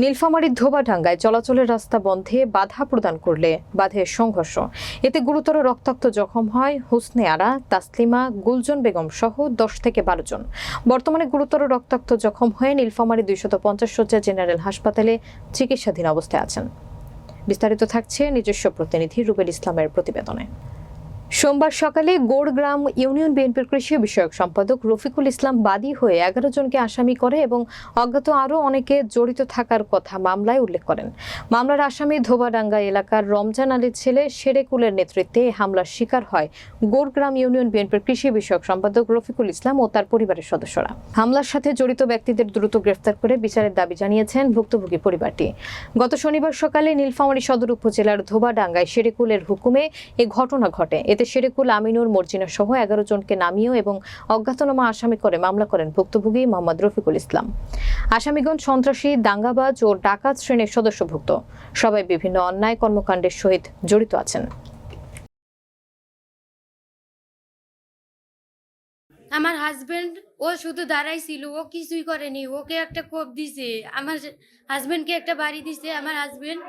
নীলফামারীর ধোবাডাঙ্গায় চলাচলের রাস্তা বন্ধে বাধা প্রদান করলে বাধে সংঘর্ষ। এতে গুরুতর রক্তাক্ত জখম হয় হুসনে আরা তাসলিমা, গুলজন বেগম সহ দশ থেকে বারো জন। বর্তমানে গুরুতর রক্তাক্ত জখম হয়ে নীলফামারী দুইশত পঞ্চাশ শয্যা জেনারেল হাসপাতালে চিকিৎসাধীন অবস্থায় আছেন। বিস্তারিত থাকছে নিজস্ব প্রতিনিধি রুবেল ইসলামের প্রতিবেদনে। সোমবার সকালে গোড়গ্রাম ইউনিয়ন বিএনপির কৃষি বিষয়ক সম্পাদক রফিকুল ইসলাম বাদী হয়ে এগারো জনকে আসামি করে এবং অজ্ঞাত আরও অনেকে জড়িত থাকার কথা মামলায় উল্লেখ করেন। মামলার আসামি ধোবাডাঙ্গা এলাকার রমজান আলীর ছেলে শেরেকুলের নেতৃত্বে হামলার শিকার হয় গোড়গ্রাম ইউনিয়ন বিএনপির কৃষি বিষয়ক সম্পাদক রফিকুল ইসলাম ও তার পরিবারের সদস্যরা। হামলার সাথে জড়িত ব্যক্তিদের দ্রুত গ্রেফতার করে বিচারের দাবি জানিয়েছেন ভুক্তভোগী পরিবারটি। গত শনিবার সকালে নীলফামারী সদর উপজেলার ধোবাডাঙ্গায় শেরেকুলের হুকুমে এ ঘটনা ঘটে। এতে শেরেকুল আমিনুর মর্জিনা সহ এগারো জনকে নামিয়েও এবং অজ্ঞাতনামা আসামি করে মামলা করেন ভুক্তভোগী মোহাম্মদ রফিকুল ইসলাম। আসামিগঞ্জ সন্ত্রাসী, দাঙ্গাবাজ ও ডাকাত শ্রেণির সদস্যভুক্ত। সবাই বিভিন্ন অন্যায় কর্মকাণ্ডের সহিত জড়িত আছেন। আমার হাজবেন্ড ও শুধু দাঁড়াইছিল, ও কিছুই করেনি, ওকে একটা কোপ দিছে, আমার হাজবেন্ডকে একটা বাড়ি দিছে, আমার হাজবেন্ড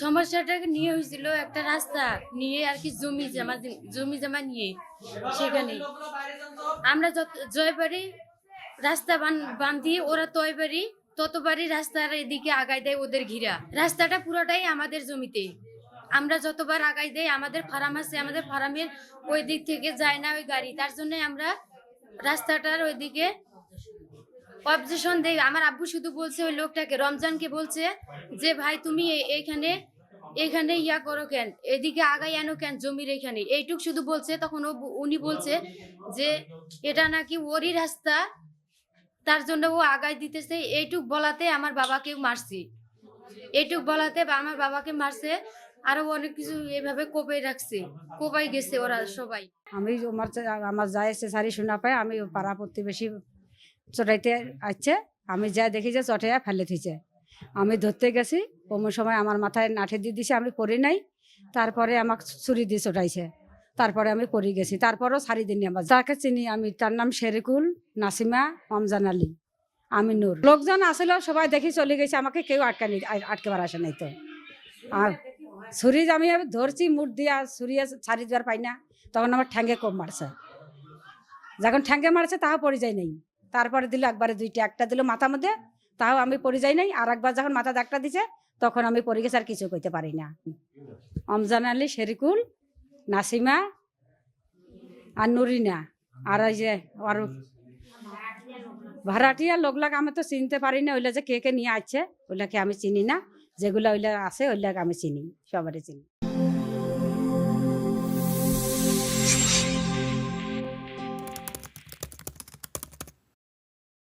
সমস্যাটাকে নিয়ে হয়েছিল একটা রাস্তা নিয়ে আর কি জমি জামা, জমি জমা নিয়ে সেখানে। আমরা যত, জয়বাড়ি রাস্তা বান্ধি ওরা তয়বাড়ি, ততবারই রাস্তার এদিকে আগায় দেয় ওদের ঘিরা। রাস্তাটা পুরোটাই আমাদের জমিতে। আমরা যতবার আগাই দেয় আমাদের ফার্ম আছে, আমাদের ফার্মের ওই দিক থেকে যায় না ওই গাড়ি। তার জন্য আমরা রাস্তাটার ওইদিকে অবজেশন দেই। আমার আব্বু শুধু বলছে ওই লোকটাকে, রমজানকে বলছে যে, ভাই, তুমি এইখানে এখানে ইয়া করো কেন? এদিকে আগাই আনো কেন জমির এখানে? এইটুক শুধু বলছে, তখন ও উনি বলছে যে, এটা নাকি ওরই রাস্তা, তার জন্য ও আগাই দিতেছে। এইটুক বলাতে আমার বাবাকে মারছি। এইটুক বলাতে আমার বাবাকে মারছে। আরও অনেক কিছু এভাবে কোপাই রাখছে, কোপাই গেছে ওরা সবাই। আমি আমার আমার যা এসে সারি শোনা পাই আমি পাড়া প্রতিবেশী চটাইতে আসছে আমি যা দেখি যে চটাইয়া ফেলে থিছে আমি ধরতে গেছি অমন সময় আমার মাথায় নাঠে দিয়ে দিছে, আমি পড়ি নাই, তারপরে আমাকে ছুরি দিয়ে চটাইছে। তারপরে আমি পড়ে গেছি, তারপরও সারি দিন আমার। যাকে চিনি আমি, তার নাম শেরিকুল নাসিমা অমজান আলী, আমি নূর। লোকজন আসলে, সবাই দেখি চলে গেছে, আমাকে কেউ আটকানি, আটকেবার আসে নাই তো। আর ছুরি আমি ধরছি মুঠ দিয়া ছুরি ছাড়ি দেওয়ার পাই না। তখন আমার ঠ্যাঙ্গে কম মারছে। যখন ঠ্যাঙ্গে মারছে, তাও পড়ে যায় নাই। তারপরে দিল একবারে দুইটা, একটা দিল মাথা মধ্যে, তাও আমি পড়ে যাই নাই। আর একবার যখন মাথা দাগটা দিছে, তখন আমি পড়ে গেছি আর কিছু কইতে পারি না। অমজান আলী, শেরিকুল, নাসিমা আর নুরিনা। আর এই যে আর ভাড়াটিয়া লোকলাক, আমি তো চিনতে পারি না, ওইলা যে কে কে নিয়ে আসছে ওইলাকে আমি চিনি না। যেগুলা ওইলা আছে ওইলাকে আমি চিনি সবারই চিনি।